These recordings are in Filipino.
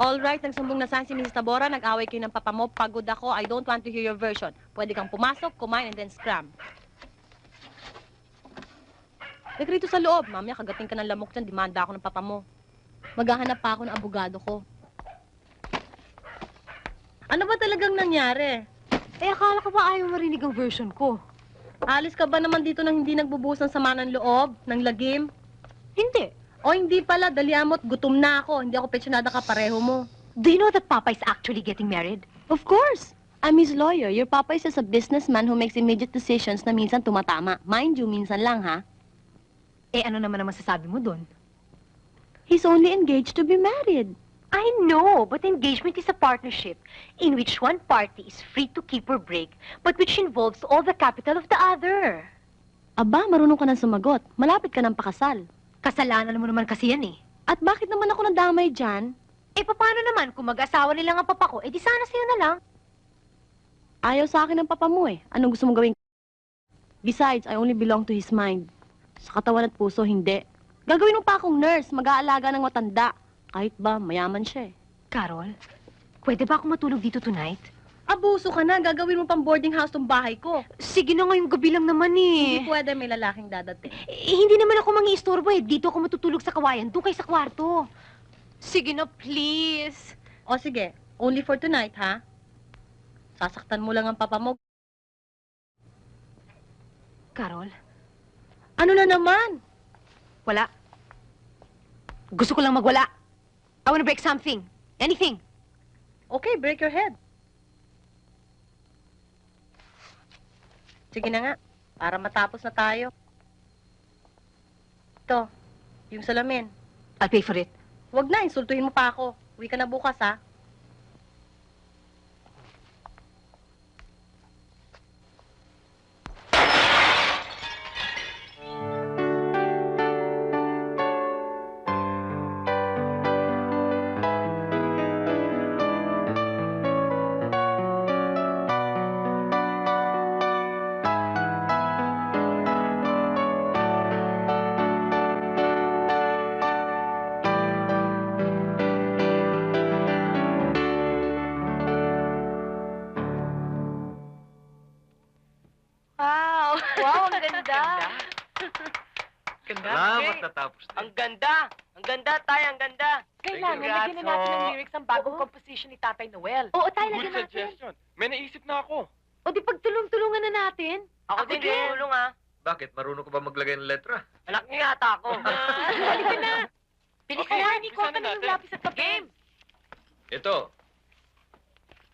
All right, nagsumbong na saan si Mrs. Tabora, nag-away kayo ng papa mo, pagod ako, I don't want to hear your version. Pwede kang pumasok, kumain, and then scram. Teka rito sa loob, mamaya kagating ka ng lamok dyan, demanda ako ng papa mo. Maghahanap pa ako ng abogado ko. Ano ba talagang nangyari? Eh, akala ko ba ayaw marinig ang version ko? Alis ka ba naman dito nang hindi nagbubuhos ng sama ng loob, ng lagim? Hindi. O hindi pala, daliamot, gutom na ako. Hindi ako petsyonada kapareho mo. Do you know that Papa is actually getting married? Of course. I'm his lawyer. Your papa is just a businessman who makes immediate decisions na minsan tumatama. Mind you, minsan lang, ha? Eh, ano naman ang masasabi mo dun? He's only engaged to be married. I know, but engagement is a partnership in which one party is free to keep or break, but which involves all the capital of the other. Aba, marunong ka nang sumagot. Malapit ka ng pakasal. Kasalanan mo naman kasi yan eh. At bakit naman ako nadamay dyan? Eh, paano naman kung mag-asawa nila ang papa ko? Eh, di sana sa'yo na lang. Ayaw sa akin ng papa mo eh. Anong gusto mong gawin? Besides, I only belong to his mind. Sa katawan at puso, hindi. Gagawin mo pa akong nurse, mag-aalaga ng matanda. Kahit ba, mayaman siya eh. Carol, pwede ba ako matulog dito tonight? Abuso ka na, gagawin mo pang boarding house tong bahay ko. Sige na ngayong gabi lang naman Hindi eh. pwede, may lalaking dadating. Eh, hindi naman ako mangi-istorbo eh. Dito ako matutulog sa kawayan. Doon kayo sa kwarto. Sige na, please. O sige, only for tonight, ha? Sasaktan mo lang ang papa mo. Carol, Ano na naman? wala. Gusto ko lang magwala. I wanna break something. Anything. Okay, break your head. Sige na nga, para matapos na tayo. Ito, yung salamin. I'll pay for it. Huwag na, insultuhin mo pa ako. Uwi ka na bukas, ha? Ganda. Ganda. Salamat Okay. natapos Ang ganda! Ang ganda, tayo, ang ganda! Kailangan, Congrats, lagyan na natin ng oh. lyrics ang bagong Oo. composition ni Tatay Noel. Oo, tayo Good lagyan natin. suggestion. May naisip na ako. O di pagtulong-tulungan na natin. Ako, Ako din, din. tulong ha. Bakit? Marunong ka ba maglagay ng letra? Anak niyo yata ako. Halika na. Bilis Okay, na. umpisahan Ikaw na kami ng natin. lapis at papel. Game! Ito.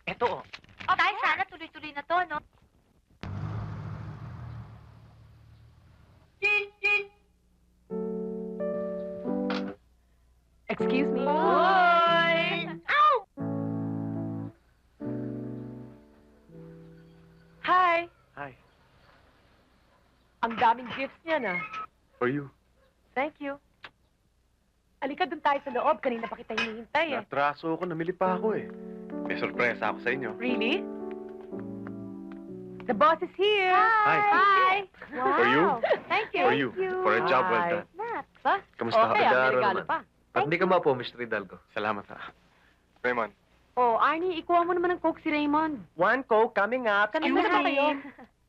Ito, oh. Tayo sana tuloy-tuloy na to, no? Excuse me. Hoy! Hi! Hi. Ang daming gifts niya na. For you. Thank you. Alika dun tayo sa loob. Kanina pa kita hinihintay eh. Natraso ako, namili pa ako eh. May sorpresa ako sa inyo. Really? The boss is here! Hi. Hi. Wow! For you. Thank you. For you. For a job well done. Ba? Kamusta ka? Okay, ah, regalo naman. pa. Ba't hindi ka ba po, Mr. Hidalgo? Salamat ha. Raymond. Oh, Arnie, ikuha mo naman ng Coke si Raymond. One Coke coming up. Kanina na kayo.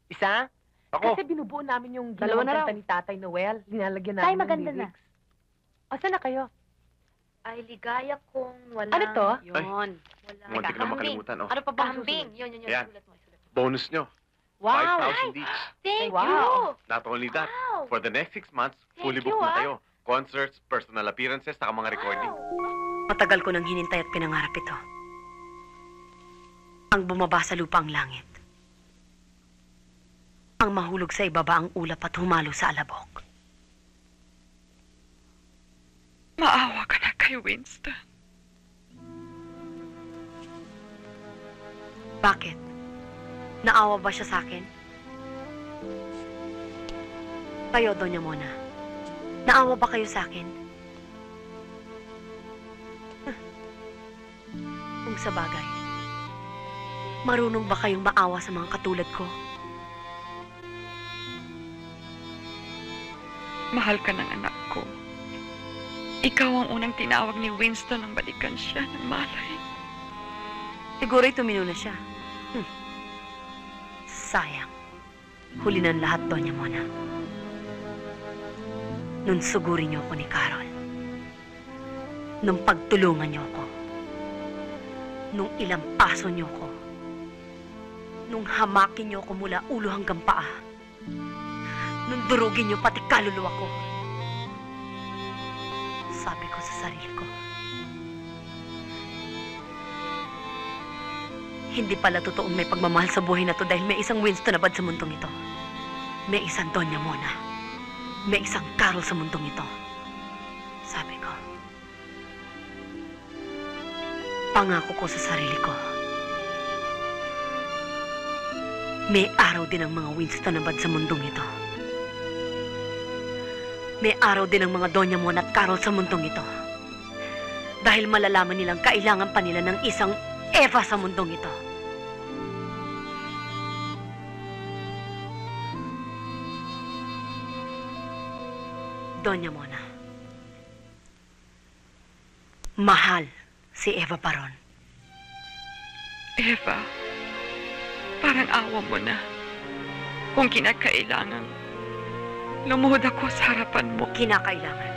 Isa? Ako. Kasi binubuo namin yung Dalawa na kanta ni Tatay Noel. Linalagyan Tay, namin maganda ng na. Asan na kayo? Ay, ligaya kong wala. Ano to? Ay. Yun. Wala. Muntik na makalimutan. Oh. Ano pa ba ang Kambing. susunod? Yun, yun, yun. Ayan. Bonus nyo. Wow! 5,000 each. Thank Wow. you. Not only that, Wow. for the next six months, fully Thank booked you, na ah. kayo. Concerts, personal appearances, saka mga recording. Matagal ko nang hinintay at pinangarap ito. Ang bumaba sa lupa ang langit. Ang mahulog sa ibaba ang ulap at humalo sa alabok. Maawa ka na kay Winston. Bakit? Naawa ba siya sa akin? Kayo, Doña Mona. Naawa ba kayo sa akin? Kung sa bagay, marunong ba kayong maawa sa mga katulad ko? Mahal ka ng anak ko. ikaw ang unang tinawag ni Winston nang balikan siya ng malay. Siguro'y tumino na siya. Hmm. Sayang. Huli ng lahat, Doña Mona. Nung sugurin niyo ako ni Carol. Nung pagtulungan niyo ako. Nung ilang paso niyo ako. Nung hamakin niyo ako mula ulo hanggang paa. Nung durugin niyo pati kaluluwa ko. Sabi ko sa sarili ko, Hindi pala totoong may pagmamahal sa buhay na to dahil may isang Winston na bad sa mundong ito. May isang Doña Mona. May isang Carol sa mundong ito. Sabi ko. Pangako ko sa sarili ko. May araw din ang mga Winston na bad sa mundong ito. May araw din ang mga Doña Mona at Carol sa mundong ito. Dahil malalaman nilang kailangan pa nila ng isang Eva sa mundong ito. Doña Mona. Mahal si Eva Paron. Eva, parang awa mo na. Kung kinakailangan, lumuhod ako sa harapan mo. Kinakailangan.